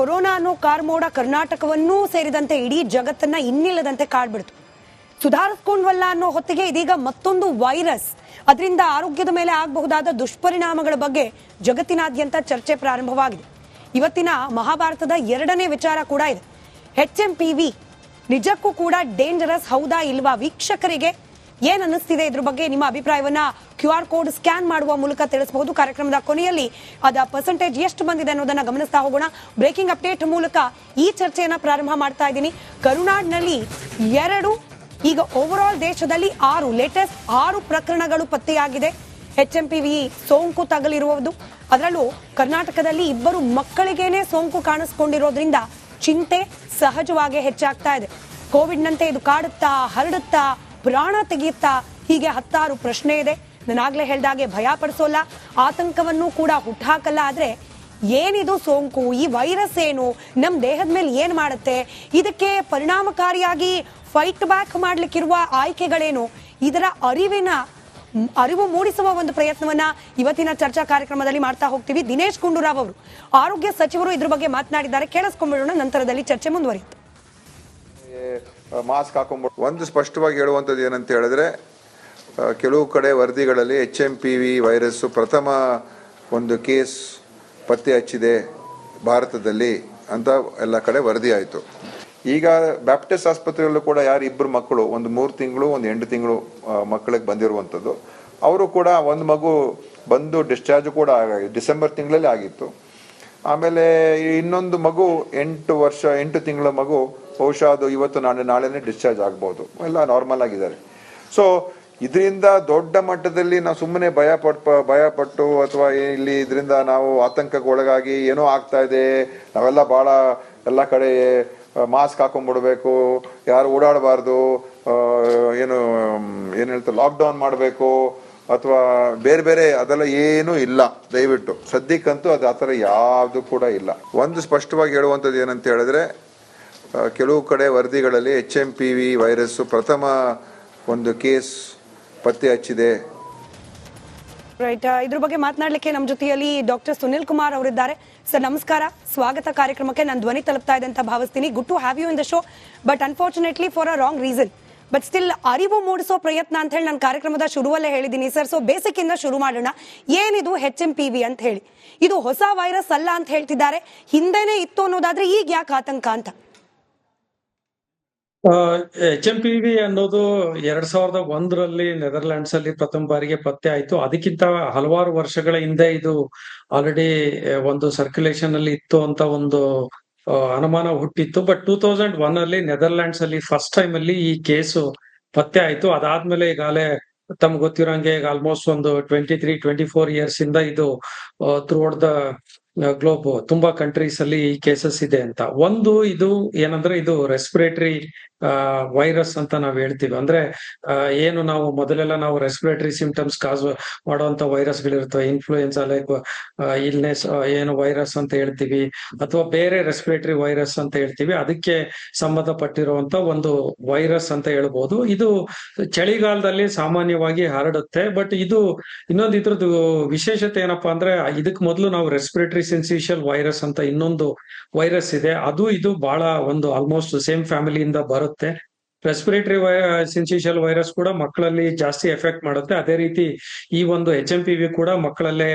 Corona ಅನ್ನೋ ಕಾರ್ಮೋಡ ಕರ್ನಾಟಕವನ್ನೂ ಸೇರಿದಂತೆ ಇಡೀ ಜಗತ್ತನ್ನ ಇನ್ನಿಲ್ಲದಂತೆ ಕಾಡ್ಬಿಡ್ತು. ಸುಧಾರಿಸ್ಕೊಂಡ್ವಲ್ಲ ಅನ್ನೋ ಹೊತ್ತಿಗೆ ಇದೀಗ ಮತ್ತೊಂದು ವೈರಸ್. ಅದರಿಂದ ಆರೋಗ್ಯದ ಮೇಲೆ ಆಗಬಹುದಾದ ದುಷ್ಪರಿಣಾಮಗಳ ಬಗ್ಗೆ ಜಗತ್ತಿನಾದ್ಯಂತ ಚರ್ಚೆ ಪ್ರಾರಂಭವಾಗಿದೆ. ಇವತ್ತಿನ ಮಹಾಭಾರತದ ಎರಡನೇ ವಿಚಾರ ಕೂಡ ಇದೆ. ಎಚ್ ಎಂ ಪಿ ವಿ ನಿಜಕ್ಕೂ ಕೂಡ ಡೇಂಜರಸ್ ಹೌದಾ ಇಲ್ವಾ ವೀಕ್ಷಕರಿಗೆ? ಏನ್ ಅನ್ನಿಸ್ತಿದೆ ಇದ್ರ ಬಗ್ಗೆ ನಿಮ್ಮ ಅಭಿಪ್ರಾಯವನ್ನ ಕ್ಯೂ ಆರ್ ಕೋಡ್ ಸ್ಕ್ಯಾನ್ ಮಾಡುವ ಮೂಲಕ ತಿಳಿಸಬಹುದು. ಕಾರ್ಯಕ್ರಮದ ಕೊನೆಯಲ್ಲಿ ಅದ ಪರ್ಸೆಂಟೇಜ್ ಎಷ್ಟು ಬಂದಿದೆ ಅನ್ನೋದನ್ನ ಗಮನಿಸ್ತಾ ಹೋಗೋಣ. ಬ್ರೇಕಿಂಗ್ ಅಪ್ಡೇಟ್ ಮೂಲಕ ಈ ಚರ್ಚೆಯನ್ನ ಪ್ರಾರಂಭ ಮಾಡ್ತಾ ಇದ್ದೀನಿ. ಕರುನಾಡ್ನಲ್ಲಿ ಎರಡು, ಈಗ ಓವರ್ ಆಲ್ ದೇಶದಲ್ಲಿ ಆರು ಲೇಟೆಸ್ಟ್ ಆರು ಪ್ರಕರಣಗಳು ಪತ್ತೆಯಾಗಿದೆ. ಎಚ್ ಎಂ ಪಿ ವಿ ಸೋಂಕು ತಗಲಿರುವುದು. ಅದರಲ್ಲೂ ಕರ್ನಾಟಕದಲ್ಲಿ ಇಬ್ಬರು ಮಕ್ಕಳಿಗೇನೆ ಸೋಂಕು ಕಾಣಿಸ್ಕೊಂಡಿರೋದ್ರಿಂದ ಚಿಂತೆ ಸಹಜವಾಗಿ ಹೆಚ್ಚಾಗ್ತಾ ಇದೆ. ಕೋವಿಡ್ನಂತೆ ಇದು ಕಾಡುತ್ತಾ, ಹರಡುತ್ತಾ ಪ್ರಾಣ ತೆಗೆಯುತ್ತಾ ಹೀಗೆ ಹತ್ತಾರು ಪ್ರಶ್ನೆ ಇದೆ. ನಾನಾಗ್ಲೇ ಹೇಳ್ದಾಗೆ ಭಯ ಪಡಿಸೋಲ್ಲ. ಆತಂಕವನ್ನು ಕೂಡ ಹುಟ್ಟಾಕಲ್ಲ ಆದರೆ ಏನಿದು ಸೋಂಕು? ಈ ವೈರಸ್ ಏನು? ನಮ್ಮ ದೇಹದ ಮೇಲೆ ಏನು ಮಾಡುತ್ತೆ? ಇದಕ್ಕೆ ಪರಿಣಾಮಕಾರಿಯಾಗಿ ಫೈಟ್ ಬ್ಯಾಕ್ ಮಾಡ್ಲಿಕ್ಕಿರುವ ಆಯ್ಕೆಗಳೇನು? ಇದರ ಅರಿವಿನ, ಅರಿವು ಮೂಡಿಸುವ ಒಂದು ಪ್ರಯತ್ನವನ್ನ ಇವತ್ತಿನ ಚರ್ಚಾ ಕಾರ್ಯಕ್ರಮದಲ್ಲಿ ಮಾಡ್ತಾ ಹೋಗ್ತೀವಿ. ದಿನೇಶ್ ಗುಂಡೂರಾವ್ ಅವರು ಆರೋಗ್ಯ ಸಚಿವರು ಇದ್ರ ಬಗ್ಗೆ ಮಾತನಾಡಿದ್ದಾರೆ. ಕೇಳಿಸ್ಕೊಂಡ್ಬಿಡೋಣ ನಂತರದಲ್ಲಿ ಚರ್ಚೆ ಮುಂದುವರಿಯುತ್ತೆ. ಮಾಸ್ಕ್ ಹಾಕೊಂಡ್ಬಿಟ್ಟು ಒಂದು ಸ್ಪಷ್ಟವಾಗಿ ಹೇಳುವಂಥದ್ದು ಏನಂತ ಹೇಳಿದ್ರೆ ಕೆಲವು ಕಡೆ ವರದಿಗಳಲ್ಲಿ H M P V virus ಪ್ರಥಮ ಒಂದು ಕೇಸ್ ಪತ್ತೆ ಹಚ್ಚಿದೆ ಭಾರತದಲ್ಲಿ ಅಂತ ಎಲ್ಲ ಕಡೆ ವರದಿ ಆಯಿತು. ಈಗ ಬ್ಯಾಪ್ಟಿಸ್ಟ್ ಆಸ್ಪತ್ರೆಯಲ್ಲೂ ಕೂಡ ಯಾರು ಇಬ್ಬರು ಮಕ್ಕಳು, ಒಂದು ಮೂರು ತಿಂಗಳು, ಒಂದು ಎಂಟು ತಿಂಗಳು ಮಕ್ಕಳಿಗೆ ಬಂದಿರುವಂಥದ್ದು, ಅವರು ಕೂಡ ಒಂದು ಮಗು ಬಂದು ಡಿಸ್ಚಾರ್ಜ್ ಕೂಡ ಡಿಸೆಂಬರ್ ತಿಂಗಳಲ್ಲಿ ಆಗಿತ್ತು. ಆಮೇಲೆ ಇನ್ನೊಂದು ಮಗು ಎಂಟು ವರ್ಷ, ಎಂಟು ತಿಂಗಳ ಮಗು ಬಹುಶಃ ಅದು ಇವತ್ತು ನಾಳೆ, ನಾಳೆನೇ ಡಿಸ್ಚಾರ್ಜ್ ಆಗ್ಬೋದು. ಎಲ್ಲ ನಾರ್ಮಲ್ ಆಗಿದ್ದಾರೆ. ಸೊ ಇದರಿಂದ ದೊಡ್ಡ ಮಟ್ಟದಲ್ಲಿ ನಾವು ಸುಮ್ಮನೆ ಭಯ ಪಟ್ ಭಯ ಪಟ್ಟು ಅಥವಾ ಇಲ್ಲಿ ಇದರಿಂದ ನಾವು ಆತಂಕಕ್ಕೆ ಒಳಗಾಗಿ ಏನೋ ಆಗ್ತಾ ಇದೆ. ನಾವೆಲ್ಲ ಭಾಳ ಎಲ್ಲ ಕಡೆ ಮಾಸ್ಕ್ ಹಾಕೊಂಡ್ಬಿಡ್ಬೇಕು ಯಾರು ಓಡಾಡಬಾರ್ದು. ಏನು ಏನು ಹೇಳ್ತಾರೆ ಲಾಕ್ಡೌನ್ ಮಾಡಬೇಕು. ಅಥವಾ ಬೇರೆ ಬೇರೆ ಅದೆಲ್ಲ ಏನೂ ಇಲ್ಲ. ದಯವಿಟ್ಟು. ಸದ್ಯಕ್ಕಂತೂ ಅದು ಆ ಥರ ಯಾವುದು ಕೂಡ ಇಲ್ಲ. ಒಂದು ಸ್ಪಷ್ಟವಾಗಿ ಹೇಳುವಂಥದ್ದು ಏನಂತ ಹೇಳಿದ್ರೆ ಕೆಲವು ಕಡೆ ವರದಿಗಳಲ್ಲಿ H M P V virus ಪ್ರಥಮ ಒಂದು ಕೇಸ್ ಪತ್ತೆ ಹಚ್ಚಿದೆ. ರೈಟ್ ಇದ್ರ ಬಗ್ಗೆ ಮಾತನಾಡಲಿಕ್ಕೆ ನಮ್ಮ ಜೊತೆಯಲ್ಲಿ ಡಾಕ್ಟರ್ ಸುನಿಲ್ ಕುಮಾರ್ ಅವರಿದ್ದಾರೆ. ಸರ್ ನಮಸ್ಕಾರ. ಸ್ವಾಗತ ಕಾರ್ಯಕ್ರಮಕ್ಕೆ ನಾನು ಧ್ವನಿ ತಲುಪ್ತಾ ಇದೆ ಅಂತ ಭಾವಿಸ್ತೀನಿ. Good to have you in the show but unfortunately for a wrong reason but still ಅರಿವು ಮೂಡಿಸೋ ಪ್ರಯತ್ನ ಅಂತ ಹೇಳಿ ನಾನು ಕಾರ್ಯಕ್ರಮದ ಶುರುವಲ್ಲೇ ಹೇಳಿದ್ದೀನಿ ಸರ್ ಸೊ ಬೇಸಿಕ್ ಇಂದ ಶುರು ಮಾಡೋಣ. ಏನಿದು ಹೆಚ್ ಎಂ ಪಿ ವಿ ಅಂತ ಹೇಳಿ. ಇದು ಹೊಸ ವೈರಸ್ ಅಲ್ಲ ಅಂತ ಹೇಳ್ತಿದ್ದಾರೆ. ಹಿಂದೆನೇ ಇತ್ತು ಅನ್ನೋದಾದ್ರೆ ಈಗ ಯಾಕೆ ಆತಂಕ ಅಂತ? ಎಚ್ ಎಂ ಪಿ ವಿ ಅನ್ನೋದು ಎರಡ್ ಸಾವಿರದ ಒಂದರಲ್ಲಿ ನೆದರ್ಲ್ಯಾಂಡ್ಸ್ ಅಲ್ಲಿ ಪ್ರಥಮ ಬಾರಿಗೆ ಪತ್ತೆ ಆಯ್ತು. ಅದಕ್ಕಿಂತ ಹಲವಾರು ವರ್ಷಗಳ ಹಿಂದೆ ಇದು ಆಲ್ರೆಡಿ ಒಂದು ಸರ್ಕ್ಯುಲೇಷನ್ ಅಲ್ಲಿ ಇತ್ತು ಅಂತ ಒಂದು ಅನುಮಾನ ಹುಟ್ಟಿತ್ತು. ಬಟ್ ಟೂ ತೌಸಂಡ್ ಒನ್ ಅಲ್ಲಿ ನೆದರ್ಲ್ಯಾಂಡ್ಸ್ ಅಲ್ಲಿ ಫಸ್ಟ್ ಟೈಮ್ ಅಲ್ಲಿ ಈ ಕೇಸು ಪತ್ತೆ ಆಯ್ತು. ಅದಾದ್ಮೇಲೆ ಈಗಾಗಲೇ ತಮ್ಗೆ ಗೊತ್ತಿರೋಂಗೆ ಈಗ ಆಲ್ಮೋಸ್ಟ್ ಒಂದು twenty three twenty four years ಇಂದ ಇದು ಥ್ರೂಔಟ್ ದ ಗ್ಲೋಬ್ ತುಂಬಾ ಕಂಟ್ರೀಸ್ ಅಲ್ಲಿ ಈ ಕೇಸಸ್ ಇದೆ ಅಂತ. ಒಂದು ಇದು ಏನಂದ್ರೆ ಇದು ರೆಸ್ಪಿರೇಟರಿ ವೈರಸ್ ಅಂತ ನಾವ್ ಹೇಳ್ತೀವಿ. ಅಂದ್ರೆ ಏನು ನಾವು ಮೊದಲೆಲ್ಲ ನಾವು ರೆಸ್ಪಿರೇಟರಿ ಸಿಂಪ್ಟಮ್ಸ್ ಕಾಸ್ ಮಾಡುವಂತ ವೈರಸ್ ಗಳಿರ್ತವೆ ಇನ್ಫ್ಲೂಯೆನ್ಸಾ ಲೈಕ್ ಇಲ್ನೆಸ್ ಏನು ವೈರಸ್ ಅಂತ ಹೇಳ್ತೀವಿ, ಅಥವಾ ಬೇರೆ ರೆಸ್ಪಿರೇಟರಿ ವೈರಸ್ ಅಂತ ಹೇಳ್ತೀವಿ, ಅದಕ್ಕೆ ಸಂಬಂಧಪಟ್ಟಿರುವಂತ ಒಂದು ವೈರಸ್ ಅಂತ ಹೇಳ್ಬೋದು. ಇದು ಚಳಿಗಾಲದಲ್ಲಿ ಸಾಮಾನ್ಯವಾಗಿ ಹರಡುತ್ತೆ ಬಟ್ ಇದು ಇನ್ನೊಂದು ಇದ್ರದ್ದು ವಿಶೇಷತೆ ಏನಪ್ಪಾ ಅಂದ್ರೆ, ಇದಕ್ ಮೊದಲು ನಾವು ರೆಸ್ಪಿರೇಟರಿ ಸೆನ್ಸಿಷಿಯಲ್ ವೈರಸ್ ಅಂತ ಇನ್ನೊಂದು ವೈರಸ್ ಇದೆ. ಅದು ಇದು ಬಹಳ ಒಂದು ಆಲ್ಮೋಸ್ಟ್ ಸೇಮ್ ಫ್ಯಾಮಿಲಿಯಿಂದ ಬರುತ್ತೆ. ರೆಸ್ಪಿರೇಟರಿ ಸಿನ್ಸಿಷಿಯಲ್ ವೈರಸ್ ಕೂಡ ಮಕ್ಕಳಲ್ಲಿ ಜಾಸ್ತಿ ಎಫೆಕ್ಟ್ ಮಾಡುತ್ತೆ. ಅದೇ ರೀತಿ ಈ ಒಂದು ಎಚ್ ಎಂ ಪಿ ವಿ ಕೂಡ ಮಕ್ಕಳಲ್ಲೇ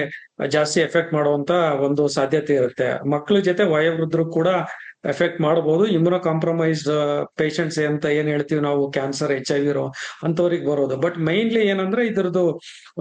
ಜಾಸ್ತಿ ಎಫೆಕ್ಟ್ ಮಾಡುವಂತ ಒಂದು ಸಾಧ್ಯತೆ ಇರುತ್ತೆ. ಮಕ್ಕಳ ಜೊತೆ ವಯೋವೃದ್ಧರು ಕೂಡ ಎಫೆಕ್ಟ್ ಮಾಡಬಹುದು ಇಮ್ಯುನೋ ಕಾಂಪ್ರಮೈಸ್ ಪೇಷಂಟ್ಸ್ ಅಂತ ಏನ್ ಹೇಳ್ತೀವಿ ನಾವು ಕ್ಯಾನ್ಸರ್ ಎಚ್ ಐ ವಿರೋ ಅಂತವ್ರಿಗೆ ಬರೋದು. ಬಟ್ ಮೈನ್ಲಿ ಏನಂದ್ರೆ ಇದ್ರದ್ದು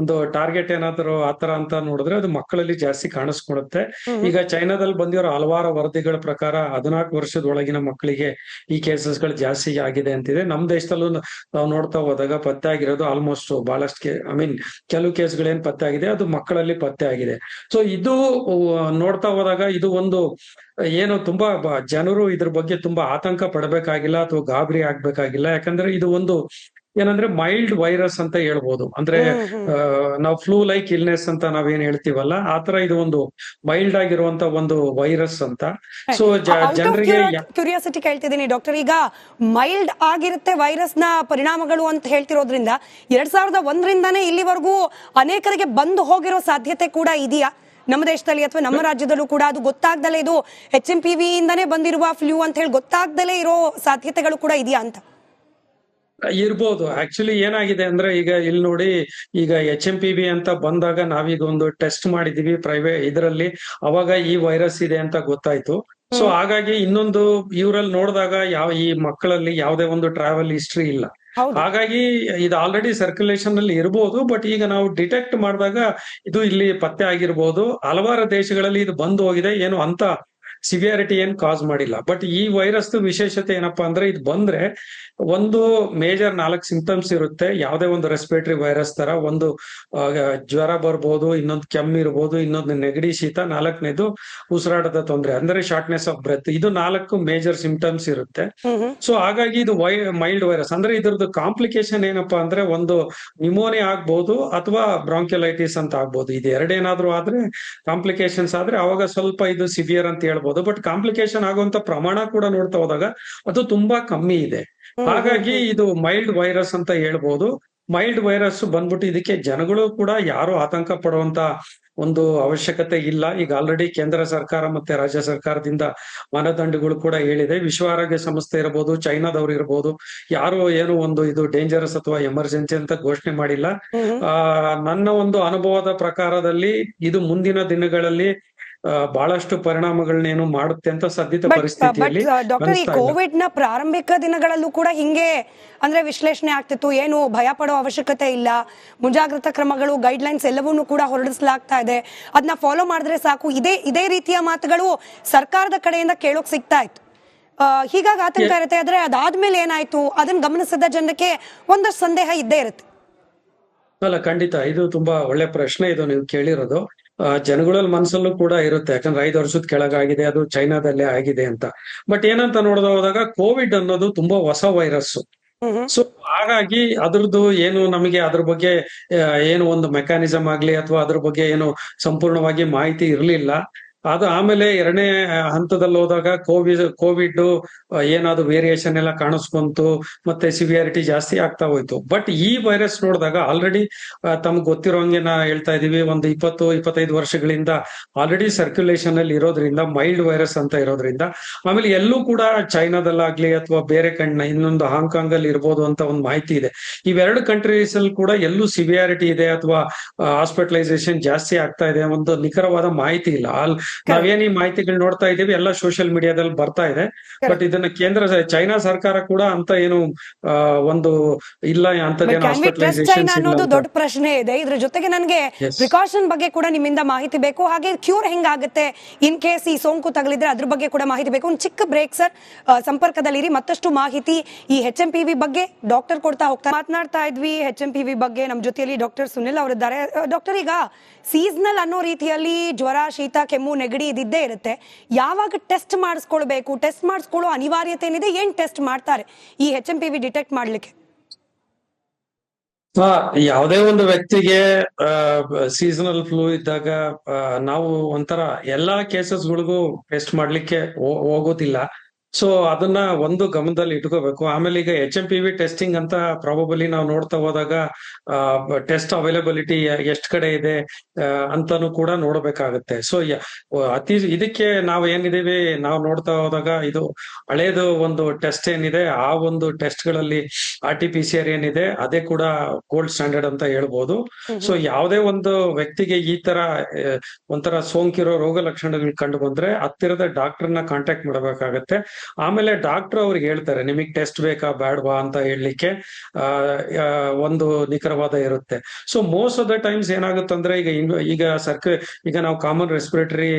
ಒಂದು ಟಾರ್ಗೆಟ್ ಏನಾದ್ರು ಆತರ ಅಂತ ನೋಡಿದ್ರೆ ಅದು ಮಕ್ಕಳಲ್ಲಿ ಜಾಸ್ತಿ ಕಾಣಿಸ್ಕೊಡುತ್ತೆ. ಈಗ ಚೈನಾದಲ್ಲಿ ಬಂದಿರೋ ಹಲವಾರು ವರದಿಗಳ ಪ್ರಕಾರ ಹದಿನಾಲ್ಕು ವರ್ಷದ ಒಳಗಿನ ಮಕ್ಕಳಿಗೆ ಈ ಕೇಸಸ್ಗಳು ಜಾಸ್ತಿ ಆಗಿದೆ ಅಂತಿದೆ. ನಮ್ ದೇಶದಲ್ಲೂ ನಾವು ನೋಡ್ತಾ ಹೋದಾಗ ಪತ್ತೆ ಆಗಿರೋದು ಆಲ್ಮೋಸ್ಟ್ ಬಹಳಷ್ಟು ಐ ಮೀನ್ ಕೆಲವು ಕೇಸ್ಗಳೇನ್ ಪತ್ತೆ ಆಗಿದೆ ಅದು ಮಕ್ಕಳಲ್ಲಿ ಪತ್ತೆ ಆಗಿದೆ. ಸೊ ಇದು ನೋಡ್ತಾ ಹೋದಾಗ ಇದು ಒಂದು ಏನು ತುಂಬಾ ಜನರು ಇದ್ರ ಬಗ್ಗೆ ತುಂಬಾ ಆತಂಕ ಪಡಬೇಕಾಗಿಲ್ಲ ಅಥವಾ ಗಾಬರಿ ಆಗ್ಬೇಕಾಗಿಲ್ಲ. ಯಾಕಂದ್ರೆ ಇದು ಒಂದು ಏನಂದ್ರೆ ಮೈಲ್ಡ್ ವೈರಸ್ ಅಂತ ಹೇಳ್ಬೋದು. ಅಂದ್ರೆ ನಾವು ಫ್ಲೂ ಲೈಕ್ ಇಲ್ನೆಸ್ ಅಂತ ನಾವೇನ್ ಹೇಳ್ತೀವಲ್ಲ ಆತರ ಇದು ಒಂದು ಮೈಲ್ಡ್ ಆಗಿರುವಂತ ಒಂದು ವೈರಸ್ ಅಂತ. ಸೊ ಜನರಿಗೆ ಕ್ಯೂರಿಯಾಸಿಟಿ ಕೇಳ್ತಿದ್ದೀನಿ ಡಾಕ್ಟರ್. ಈಗ ಮೈಲ್ಡ್ ಆಗಿರುತ್ತೆ ವೈರಸ್ನ ಪರಿಣಾಮಗಳು ಅಂತ ಹೇಳ್ತಿರೋದ್ರಿಂದ ಎರಡ್ ಸಾವಿರದ ಒಂದರಿಂದಾನೇ ಇಲ್ಲಿವರೆಗೂ ಅನೇಕರಿಗೆ ಬಂದು ಹೋಗಿರೋ ಸಾಧ್ಯತೆ ಕೂಡ ಇದೆಯಾ? ನಮ್ಮ ದೇಶದಲ್ಲಿ ಅಥವಾ ನಮ್ಮ ರಾಜ್ಯದಲ್ಲೂ ಕೂಡ ಅದು ಗೊತ್ತಾಗ್ದಲೇ ಇದು ಎಚ್ ಎಂ ಪಿ ಬಂದಿರುವ ಫ್ಲೂ ಅಂತ ಹೇಳಿ ಗೊತ್ತಾಗ್ದಲೇ ಇರೋ ಸಾಧ್ಯತೆಗಳು ಕೂಡ ಇದೆಯಾ ಅಂತ? ಇರ್ಬೋದು. ಆಕ್ಚುಲಿ ಏನಾಗಿದೆ ಅಂದ್ರೆ ಈಗ ಇಲ್ಲಿ ನೋಡಿ ಈಗ ಎಚ್ ಎಂ ಪಿ ಬಿ ಅಂತ ಬಂದಾಗ ನಾವೀಗ ಒಂದು ಟೆಸ್ಟ್ ಮಾಡಿದೀವಿ ಪ್ರೈವೇಟ್ ಇದರಲ್ಲಿ. ಅವಾಗ ಈ ವೈರಸ್ ಇದೆ ಅಂತ ಗೊತ್ತಾಯ್ತು. ಸೊ ಹಾಗಾಗಿ ಇನ್ನೊಂದು ಇವರಲ್ಲಿ ನೋಡಿದಾಗ ಯಾವ ಈ ಮಕ್ಕಳಲ್ಲಿ ಯಾವುದೇ ಒಂದು ಟ್ರಾವೆಲ್ ಹಿಸ್ಟ್ರಿ ಇಲ್ಲ. ಹಾಗಾಗಿ ಇದು ಆಲ್ರೆಡಿ ಸರ್ಕ್ಯುಲೇಷನ್ ಅಲ್ಲಿ ಇರಬಹುದು ಬಟ್ ಈಗ ನಾವು ಡಿಟೆಕ್ಟ್ ಮಾಡಿದಾಗ ಇದು ಇಲ್ಲಿ ಪತ್ತೆ ಆಗಿರ್ಬೋದು. ಹಲವಾರು ದೇಶಗಳಲ್ಲಿ ಇದು ಬಂದು ಹೋಗಿದೆ. ಏನು ಅಂತ ಸಿವಿಯಾರಿಟಿ ಏನ್ ಕಾಸ್ ಮಾಡಿಲ್ಲ. ಬಟ್ ಈ ವೈರಸ್ ವಿಶೇಷತೆ ಏನಪ್ಪಾ ಅಂದ್ರೆ ಇದು ಬಂದ್ರೆ ಒಂದು ಮೇಜರ್ ನಾಲ್ಕು ಸಿಂಪ್ಟಮ್ಸ್ ಇರುತ್ತೆ. ಯಾವುದೇ ಒಂದು ರೆಸ್ಪಿರೇಟರಿ ವೈರಸ್ ತರ ಒಂದು ಜ್ವರ ಬರ್ಬೋದು ಇನ್ನೊಂದು ಕೆಮ್ಮ ಇರ್ಬೋದು ಇನ್ನೊಂದು ನೆಗಡಿ ಶೀತ ನಾಲ್ಕನೇದು ಉಸಿರಾಟದ ತೊಂದರೆ. ಅಂದ್ರೆ ಶಾರ್ಟ್ನೆಸ್ ಆಫ್ ಬ್ರೆತ್ ಇದು ನಾಲ್ಕು ಮೇಜರ್ ಸಿಂಪ್ಟಮ್ಸ್ ಇರುತ್ತೆ. ಸೊ ಹಾಗಾಗಿ ಇದು ವೈ ಮೈಲ್ಡ್ ವೈರಸ್ ಅಂದ್ರೆ ಇದ್ರದ್ದು ಕಾಂಪ್ಲಿಕೇಶನ್ ಏನಪ್ಪಾ ಅಂದ್ರೆ ಒಂದು ನ್ಯೂಮೋನಿಯಾ ಆಗ್ಬಹುದು ಅಥವಾ ಬ್ರಾಂಕ್ಯುಲೈಟಿಸ್ ಅಂತ ಆಗ್ಬಹುದು ಇದು ಎರಡೇನಾದ್ರೂ ಆದ್ರೆ ಕಾಂಪ್ಲಿಕೇಶನ್ಸ್ ಆದ್ರೆ ಅವಾಗ ಸ್ವಲ್ಪ ಇದು ಸಿವಿಯರ್ ಅಂತ ಹೇಳ್ಬೋದು. ಬಟ್ ಕಾಂಪ್ಲಿಕೇಶನ್ ಆಗುವಂತ ಪ್ರಮಾಣ ಕೂಡ ನೋಡ್ತಾ ಹೋದಾಗ ಅದು ತುಂಬಾ ಕಮ್ಮಿ ಇದೆ. ಹಾಗಾಗಿ ಇದು ಮೈಲ್ಡ್ ವೈರಸ್ ಅಂತ ಹೇಳ್ಬೋದು. ಮೈಲ್ಡ್ ವೈರಸ್ ಬಂದ್ಬಿಟ್ಟು ಇದಕ್ಕೆ ಜನಗಳು ಕೂಡ ಯಾರು ಆತಂಕ ಪಡುವಂತ ಒಂದು ಅವಶ್ಯಕತೆ ಇಲ್ಲ. ಈಗ ಆಲ್ರೆಡಿ ಕೇಂದ್ರ ಸರ್ಕಾರ ಮತ್ತೆ ರಾಜ್ಯ ಸರ್ಕಾರದಿಂದ ಮಾನದಂಡಗಳು ಕೂಡ ಹೇಳಿದೆ. ವಿಶ್ವ ಆರೋಗ್ಯ ಸಂಸ್ಥೆ ಇರಬಹುದು ಚೈನಾದವ್ರು ಇರಬಹುದು ಯಾರು ಏನು ಒಂದು ಇದು ಡೇಂಜರಸ್ ಅಥವಾ ಎಮರ್ಜೆನ್ಸಿ ಅಂತ ಘೋಷಣೆ ಮಾಡಿಲ್ಲ. ಆ ನನ್ನ ಒಂದು ಅನುಭವದ ಪ್ರಕಾರದಲ್ಲಿ ಇದು ಮುಂದಿನ ದಿನಗಳಲ್ಲಿ ಬಹಳಷ್ಟು ಪರಿಣಾಮಗಳನ್ನೇನು ಮಾಡುತ್ತೆ ಅಂತ ಸದ್ಯದ ಪರಿಸ್ಥಿತಿಯಲ್ಲಿ ಡಾಕ್ಟರ್ ಈ ಕೋವಿಡ್ನ ಪ್ರಾರಂಭಿಕ ದಿನಗಳಲ್ಲೂ ಕೂಡ ಹಿಂಗೆ ಅಂದ್ರೆ ವಿಶ್ಲೇಷಣೆ ಆಗ್ತಿತ್ತು. ಏನು ಭಯ ಪಡೋ ಅವಶ್ಯಕತೆ ಇಲ್ಲ. ಮುಂಜಾಗ್ರತಾ ಕ್ರಮಗಳು ಗೈಡ್ ಲೈನ್ಸ್ ಎಲ್ಲವನ್ನೂ ಕೂಡ ಹೊರಡಿಸಲಾಗ್ತಾ ಇದೆ. ಅದನ್ನ ಫಾಲೋ ಮಾಡಿದ್ರೆ ಸಾಕು. ಇದೇ ಇದೇ ರೀತಿಯ ಮಾತುಗಳು ಸರ್ಕಾರದ ಕಡೆಯಿಂದ ಕೇಳೋಕ್ ಸಿಗ್ತಾ ಇತ್ತು. ಹೀಗಾಗಿ ಆತಂಕ ಇರುತ್ತೆ. ಆದ್ರೆ ಅದಾದ್ಮೇಲೆ ಏನಾಯ್ತು? ಅದನ್ನ ಗಮನಿಸಿದ ಜನಕ್ಕೆ ಒಂದಷ್ಟು ಸಂದೇಹ ಇದ್ದೇ ಇರುತ್ತೆ. ಅಲ್ಲ ಖಂಡಿತ. ಇದು ತುಂಬಾ ಒಳ್ಳೆ ಪ್ರಶ್ನೆ ಇದು ನೀವು ಕೇಳಿರೋದು. ಜನಗಳಲ್ಲಿ ಮನಸ್ಸಲ್ಲೂ ಕೂಡ ಇರುತ್ತೆ. ಯಾಕಂದ್ರೆ ಐದು ವರ್ಷದ ಕೆಳಗಾಗಿದೆ ಅದು ಚೈನಾದಲ್ಲೇ ಆಗಿದೆ ಅಂತ. ಬಟ್ ಏನಂತ ನೋಡ್ದ ಹೋದಾಗ ಕೋವಿಡ್ ಅನ್ನೋದು ತುಂಬಾ ಹೊಸ ವೈರಸ್. ಸೊ ಹಾಗಾಗಿ ಅದ್ರದ್ದು ಏನು ನಮಗೆ ಅದ್ರ ಬಗ್ಗೆ ಏನು ಒಂದು ಮೆಕ್ಯಾನಿಸಮ್ ಆಗ್ಲಿ ಅಥವಾ ಅದ್ರ ಬಗ್ಗೆ ಏನು ಸಂಪೂರ್ಣವಾಗಿ ಮಾಹಿತಿ ಇರಲಿಲ್ಲ. ಅದು ಆಮೇಲೆ ಎರಡನೇ ಹಂತದಲ್ಲಿ ಹೋದಾಗ ಕೋವಿಡ್ ಕೋವಿಡ್ ಏನಾದ್ರು ವೇರಿಯೇಷನ್ ಎಲ್ಲ ಕಾಣಿಸ್ಕೊಂತು, ಮತ್ತೆ ಸಿವಿಯಾರಿಟಿ ಜಾಸ್ತಿ ಆಗ್ತಾ ಹೋಯ್ತು. ಬಟ್ ಈ ವೈರಸ್ ನೋಡಿದಾಗ ಆಲ್ರೆಡಿ ತಮ್ಗೆ ಗೊತ್ತಿರೋಂಗೆ ನಾ ಹೇಳ್ತಾ ಇದೀವಿ ಒಂದು ಇಪ್ಪತ್ತು, ಇಪ್ಪತ್ತೈದು ವರ್ಷಗಳಿಂದ ಆಲ್ರೆಡಿ ಸರ್ಕ್ಯುಲೇಷನ್ ಅಲ್ಲಿ ಇರೋದ್ರಿಂದ ಮೈಲ್ಡ್ ವೈರಸ್ ಅಂತ ಇರೋದ್ರಿಂದ, ಆಮೇಲೆ ಎಲ್ಲೂ ಕೂಡ ಚೈನಾದಲ್ಲಾಗ್ಲಿ ಅಥವಾ ಬೇರೆ ಕಣ್ಣ, ಇನ್ನೊಂದು ಹಾಂಗ್ಕಾಂಗ್ ಅಲ್ಲಿ ಇರ್ಬೋದು ಅಂತ ಒಂದು ಮಾಹಿತಿ ಇದೆ. ಇವೆರಡು ಕಂಟ್ರೀಸ್ ಅಲ್ಲಿ ಕೂಡ ಎಲ್ಲೂ ಸಿವಿಯಾರಿಟಿ ಇದೆ ಅಥವಾ ಹಾಸ್ಪಿಟಲೈಸೇಷನ್ ಜಾಸ್ತಿ ಆಗ್ತಾ ಇದೆ ಒಂದು ನಿಖರವಾದ ಮಾಹಿತಿ ಇಲ್ಲ. ನಾವೇನ್ ಈ ಮಾಹಿತಿಗಳು ನೋಡ್ತಾ ಇದೀವಿ ಎಲ್ಲ ಸೋಷಿಯಲ್ ಮೀಡಿಯಾದಲ್ಲಿ ಬರ್ತಾ ಇದೆ. ಬಟ್ ಇದನ್ನ ಕೇಂದ್ರ ಚೈನಾ ಸರ್ಕಾರ ಕೂಡ ಅಂತ ಏನು ಒಂದು ಇಲ್ಲ ಅನ್ನೋದು ದೊಡ್ಡ ಪ್ರಶ್ನೆ ಇದೆ. ಇದ್ರ ಜೊತೆಗೆ ನನಗೆ. ಪ್ರಿಕಾಷನ್ ಬಗ್ಗೆ ಕೂಡ ನಿಮ್ಮಿಂದ ಮಾಹಿತಿ ಬೇಕು. ಹಾಗೆ ಕ್ಯೂರ್ ಹೆಂಗಾಗುತ್ತೆ? ಇನ್ ಕೇಸ್ ಈ ಸೋಂಕು ತಗಲಿದ್ರೆ ಅದ್ರ ಬಗ್ಗೆ ಕೂಡ ಮಾಹಿತಿ ಬೇಕು. ಒಂದು ಚಿಕ್ಕ ಬ್ರೇಕ್ ಸರ್ ಸಂಪರ್ಕದಲ್ಲಿರಿ. ಮತ್ತಷ್ಟು ಮಾಹಿತಿ ಈ ಹೆಚ್ ಎಂ ಪಿ ವಿ ಬಗ್ಗೆ ಡಾಕ್ಟರ್ ಕೊಡ್ತಾ ಹೋಗ್ತಾ ಮಾತನಾಡ್ತಾ ಇದ್ವಿ. ಹೆಚ್ ಎಂ ಪಿ ವಿ ಬಗ್ಗೆ ನಮ್ಮ ಜೊತೆಯಲ್ಲಿ ಡಾಕ್ಟರ್ ಸುನಿಲ್ ಅವರಿದ್ದಾರೆ. ಡಾಕ್ಟರ್ ಈಗ ಸೀಸನಲ್ ಅನ್ನೋ ರೀತಿಯಲ್ಲಿ ಜ್ವರ ಶೀತ ಕೆಮ್ಮು ನೆಗಡಿ ಇದಿದ್ದೇ ಇರುತ್ತೆ. ಯಾವಾಗ ಟೆಸ್ಟ್ ಮಾಡಿಸ್ಕೊಳ್ಬೇಕು, ಟೆಸ್ಟ್ ಮಾಡಿಸ್ಕೊಳ್ಳೋ ಅನಿವಾರ್ಯತೆ ಏನಿದೆ ಏನ್ ಟೆಸ್ಟ್ ಮಾಡ್ತಾರೆ ಈ H M P V detect ಮಾಡ್ಲಿಕ್ಕೆ? ಯಾವುದೇ ಒಂದು ವ್ಯಕ್ತಿಗೆ ಸೀಸನಲ್ ಫ್ಲೂ ಇದ್ದಾಗ ನಾವು ಒಂಥರ ಎಲ್ಲಾ ಕೇಸಸ್ಗಳಿಗೂ ಟೆಸ್ಟ್ ಮಾಡ್ಲಿಕ್ಕೆ ಹೋಗೋದಿಲ್ಲ. ಸೊ ಅದನ್ನ ಒಂದು ಗಮನದಲ್ಲಿ ಇಟ್ಕೋಬೇಕು. ಆಮೇಲೆ ಈಗ H M P V testing ಅಂತ ಪ್ರಾಬಬಲಿ ನಾವು ನೋಡ್ತಾ ಹೋದಾಗ ಟೆಸ್ಟ್ ಅವೈಲಬಿಲಿಟಿ ಎಷ್ಟ್ ಕಡೆ ಇದೆ ಅಂತಾನು ಕೂಡ ನೋಡ್ಬೇಕಾಗತ್ತೆ. ಸೊ ಅತಿ ಇದಕ್ಕೆ ನಾವು ಏನಿದೀವಿ ನಾವು ನೋಡ್ತಾ ಹೋದಾಗ ಇದು ಹಳೇದು ಒಂದು ಟೆಸ್ಟ್ ಏನಿದೆ ಆ ಒಂದು ಟೆಸ್ಟ್ಗಳಲ್ಲಿ R T P C R ಏನಿದೆ ಅದೇ ಕೂಡ ಗೋಲ್ಡ್ ಸ್ಟ್ಯಾಂಡರ್ಡ್ ಅಂತ ಹೇಳ್ಬೋದು. ಸೊ ಯಾವುದೇ ಒಂದು ವ್ಯಕ್ತಿಗೆ ಈ ತರ ಒಂಥರ ಸೋಂಕಿರೋ ರೋಗ ಲಕ್ಷಣಗಳು ಕಂಡು ಬಂದ್ರೆ ಹತ್ತಿರದ ಡಾಕ್ಟರ್ನ ಕಾಂಟ್ಯಾಕ್ಟ್ ಮಾಡಬೇಕಾಗತ್ತೆ. ಆಮೇಲೆ ಡಾಕ್ಟರ್ ಅವ್ರಿಗೆ ಹೇಳ್ತಾರೆ ನಿಮಗೆ ಟೆಸ್ಟ್ ಬೇಕಾ ಬೇಡವಾ ಅಂತ ಹೇಳಲಿಕ್ಕೆ ಒಂದು ನಿಖರವಾದ ಇರುತ್ತೆ. So most of the times ಏನಾಗುತ್ತಂದ್ರೆ ಈಗ ಈಗ ಸರ್ಕ ಈಗ ನಾವು ಕಾಮನ್ ರೆಸ್ಪಿರೇಟರಿ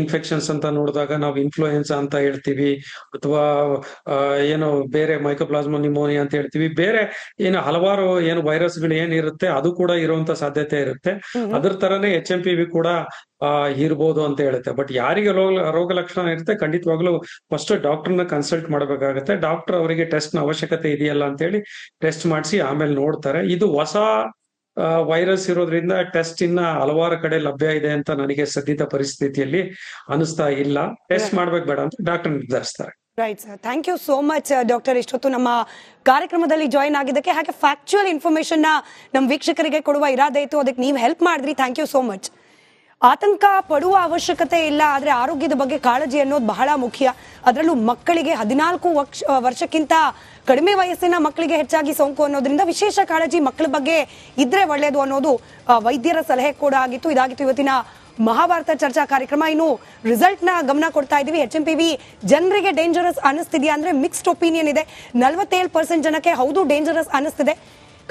ಇನ್ಫೆಕ್ಷನ್ಸ್ ಅಂತ ನೋಡಿದಾಗ ನಾವು ಇನ್ಫ್ಲೂಯೆನ್ಸಾ ಅಂತ ಹೇಳ್ತೀವಿ ಅಥವಾ ಏನು ಬೇರೆ ಮೈಕೋಪ್ಲಾಸ್ಮಾ ನಿಮೋನಿಯಾ ಅಂತ ಹೇಳ್ತೀವಿ ಬೇರೆ ಏನು ಹಲವಾರು ಏನು ವೈರಸ್ಗಳು ಏನಿರುತ್ತೆ ಅದು ಕೂಡ ಇರುವಂತ ಸಾಧ್ಯತೆ ಇರುತ್ತೆ. ಅದ್ರ ತರನೇ ಎಚ್ ಎಂ ಪಿ ವಿ ಕೂಡ ಆ, ಇರ್ಬೋದು ಅಂತ ಹೇಳುತ್ತೆ. ಬಟ್ ಯಾರಿಗೆ ರೋಗ ರೋಗ ಲಕ್ಷಣ ಇರುತ್ತೆ ಖಂಡಿತವಾಗ್ಲೂ ಫಸ್ಟ್ ಡಾಕ್ಟರ್ನ ಕನ್ಸಲ್ಟ್ ಮಾಡಬೇಕಾಗುತ್ತೆ. ಡಾಕ್ಟರ್ ಅವರಿಗೆ ಟೆಸ್ಟ್ನ ಅವಶ್ಯಕತೆ ಇದೆಯಲ್ಲ ಅಂತ ಹೇಳಿ ಟೆಸ್ಟ್ ಮಾಡಿಸಿ ಆಮೇಲೆ ನೋಡ್ತಾರೆ. ಇದು ಹೊಸ ವೈರಸ್ ಇರೋದ್ರಿಂದ ಟೆಸ್ಟ್ ಇನ್ನ ಹಲವಾರು ಕಡೆ ಲಭ್ಯ ಇದೆ ಅಂತ ನನಗೆ ಸದ್ಯದ ಪರಿಸ್ಥಿತಿಯಲ್ಲಿ ಅನಿಸ್ತಾ ಇಲ್ಲ. ಟೆಸ್ಟ್ ಮಾಡ್ಬೇಕು ಬೇಡ ಅಂತ doctor ನಿರ್ಧರಿಸ್ತಾರೆ. Right sir thank you so much doctor ಇಷ್ಟೊತ್ತು ನಮ್ಮ ಕಾರ್ಯಕ್ರಮದಲ್ಲಿ ಜಾಯಿನ್ ಆಗಿದ್ದಕ್ಕೆ ಹಾಗೆ ಫ್ಯಾಕ್ಚುಯಲ್ ಇನ್ಫಾರ್ಮೇಶನ್ ನಮ್ಮ ವೀಕ್ಷಕರಿಗೆ ಕೊಡುವ ಇರಾದೆ ಇತ್ತು. ಅದಕ್ಕೆ ನೀವು ಹೆಲ್ಪ್ ಮಾಡಿದ್ರಿ. ಥ್ಯಾಂಕ್ ಯು ಸೋ ಮಚ್ ಆತಂಕ ಪಡುವ ಅವಶ್ಯಕತೆ ಇಲ್ಲ, ಆದ್ರೆ ಆರೋಗ್ಯದ ಬಗ್ಗೆ ಕಾಳಜಿ ಅನ್ನೋದು ಬಹಳ ಮುಖ್ಯ. ಅದರಲ್ಲೂ ಮಕ್ಕಳಿಗೆ ಹದಿನಾಲ್ಕು ವರ್ಷ ವರ್ಷಕ್ಕಿಂತ ಕಡಿಮೆ ವಯಸ್ಸಿನ ಮಕ್ಕಳಿಗೆ ಹೆಚ್ಚಾಗಿ ಸೋಂಕು ಅನ್ನೋದ್ರಿಂದ ವಿಶೇಷ ಕಾಳಜಿ ಮಕ್ಕಳ ಬಗ್ಗೆ ಇದ್ರೆ ಒಳ್ಳೇದು ಅನ್ನೋದು ವೈದ್ಯರ ಸಲಹೆ ಕೂಡ ಆಗಿತ್ತು. ಇದಾಗಿತ್ತು ಇವತ್ತಿನ ಮಹಾಭಾರತ ಚರ್ಚಾ ಕಾರ್ಯಕ್ರಮ. ಇನ್ನು ರಿಸಲ್ಟ್ನ ಗಮನ ಕೊಡ್ತಾ ಇದೀವಿ ಎಚ್ ಎಂ ಪಿ ವಿ ಜನರಿಗೆ ಡೇಂಜರಸ್ ಅನಿಸ್ತಿದೆಯಾ ಅಂದ್ರೆ ಮಿಕ್ಸ್ಡ್ ಒಪಿನಿಯನ್ ಇದೆ. ನಲವತ್ತೇಳು ಪರ್ಸೆಂಟ್ ಜನಕ್ಕೆ ಹೌದು ಡೇಂಜರಸ್ ಅನಿಸ್ತಿದೆ.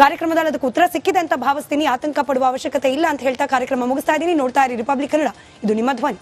ಕಾರ್ಯಕ್ರಮದಲ್ಲಿ ಅದಕ್ಕೆ ಉತ್ತರ ಸಿಕ್ಕಿದೆ ಅಂತ ಭಾವಿಸ್ತೀನಿ. ಆತಂಕ ಪಡುವ ಅವಶ್ಯಕತೆ ಇಲ್ಲ ಅಂತ ಹೇಳ್ತಾ ಕಾರ್ಯಕ್ರಮ ಮುಗಿಸ್ತಾ ಇದ್ದೀನಿ. ನೋಡ್ತಾ ಇರಿ ರಿಪಬ್ಲಿಕ್ ಕನ್ನಡ. ಇದು ನಿಮ್ಮ ಧ್ವನಿ.